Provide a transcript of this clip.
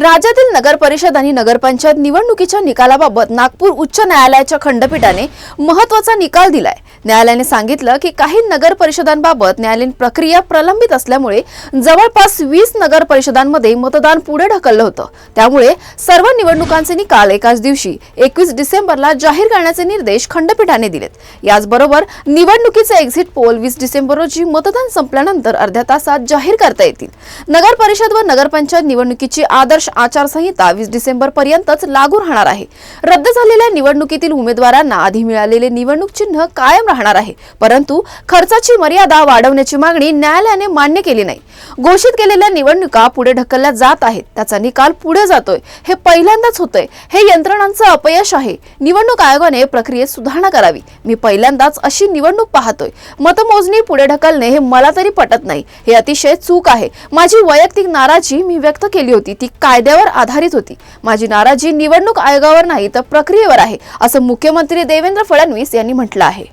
राज्यातील नगर परिषद आणि नगरपंचायत निवडणुकीच्या निकालाबाबत नागपूर उच्च न्यायालयाच्या खंडपीठाने महत्त्वाचा निकाल दिलाय. न्यायालयाने सांगितलं की काही नगर परिषदांबाबत न्यायालयीन प्रक्रिया प्रलंबित असल्यामुळे जवळपास वीस नगर परिषदांमध्ये मतदान पुढे ढकललं होतं. त्यामुळे सर्व निवडणुकांचे निकाल एकाच दिवशी एकवीस डिसेंबरला जाहीर करण्याचे निर्देश खंडपीठाने दिलेत. याचबरोबर निवडणुकीचे एक्झिट पोल वीस डिसेंबर रोजी मतदान संपल्यानंतर अर्ध्या तासात जाहीर करता येतील. नगर परिषद व नगरपंचायत निवडणुकीची आदर्श आचारसंहिता वीस डिसेंबर पर्यंतच लागू राहणार आहे. रद्द झालेल्या निवडणुकीतील उमेदवारांना आधी मिळालेले निवडणूक चिन्ह कायम राहणार आहे. परंतु खर्चाची मर्यादा वाढवण्याची मागणी न्यायालयाने मान्य केली नाही. घोषित केलेल्या निवडणुका पुढे ढकलल्या जात आहेत. त्याचा निकाल पुढे जातोय. हे पहिल्यांदाच होतंय. हे यंत्रणांचं अपयश आहे. निवडणूक आयोगाने प्रक्रियेत सुधारणा करावी. मी पहिल्यांदाच अशी निवडणूक पाहतोय. मतमोजणी पुढे ढकलणे हे मला तरी पटत नाही. हे अतिशय चूक आहे. माझी वैयक्तिक नाराजी मी व्यक्त केली होती. ती काय कायद्यावर आधारित होती. माझी नाराजी निवडणूक आयोगावर नाही तर प्रक्रियेवर आहे असं मुख्यमंत्री देवेंद्र फडणवीस यांनी म्हटलं आहे.